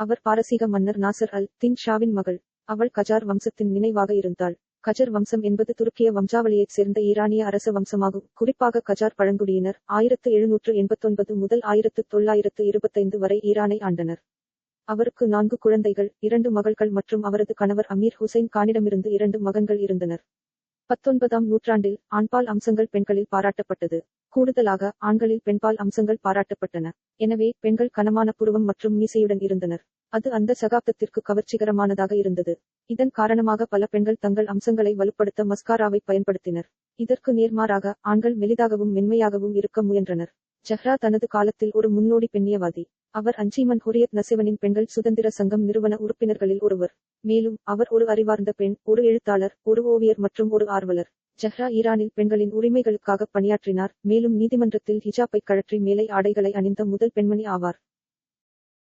அவர் பாரசீக மன்னர் நாசர் அல் தின் ஷாவின் மகள். அவள் கஜார் வம்சத்தின் நினைவாக இருந்தாள். கஜர் வம்சம் என்பது துருக்கிய வம்சாவளியைச் சேர்ந்த ஈரானிய அரச வம்சமாகும். குறிப்பாக கஜார் பழங்குடியினர் ஆயிரத்து எழுநூற்று எண்பத்தொன்பது முதல் ஆயிரத்து தொள்ளாயிரத்து இருபத்தைந்து வரை ஈரானை ஆண்டனர். அவருக்கு நான்கு குழந்தைகள் இரண்டு மகள்கள் மற்றும் அவரது கணவர் அமீர் ஹுசைன் கானிடமிருந்து இரண்டு மகன்கள் இருந்தனர். பத்தொன்பதாம் நூற்றாண்டில் ஆண்பால் அம்சங்கள் பெண்களில் பாராட்டப்பட்டது. கூடுதலாக ஆண்களில் பெண்பால் அம்சங்கள் பாராட்டப்பட்டன. எனவே பெண்கள் கனமான புருவம் மற்றும் மீசையுடன் இருந்தனர். அது அந்த சகாப்தத்திற்கு கவர்ச்சிகரமானதாக இருந்தது. இதன் காரணமாக பல பெண்கள் தங்கள் அம்சங்களை வலுப்படுத்த மஸ்காராவை பயன்படுத்தினர். இதற்கு நேர்மாறாக ஆண்கள் மெலிதாகவும் மென்மையாகவும் இருக்க முயன்றனர். ஜஹ்ரா தனது காலத்தில் ஒரு முன்னோடி பெண்ணியவாதி. அவர் அஞ்சீமன் ஹுரியத் நசிவனின் பெண்கள் சுதந்திர சங்கம் நிறுவன உறுப்பினர்களில் ஒருவர். மேலும் அவர் ஒரு அறிவார்ந்த பெண் ஒரு எழுத்தாளர் ஒரு ஓவியர் மற்றும் ஒரு ஆர்வலர். ஜஹ்ரா ஈரானில் பெண்களின் உரிமைகளுக்காக பணியாற்றினார் மேலும் நீதிமன்றத்தில் ஹிஜாப்பை கழற்றி மேலை ஆடைகளை அணிந்த முதல் பெண்மணி ஆவார்.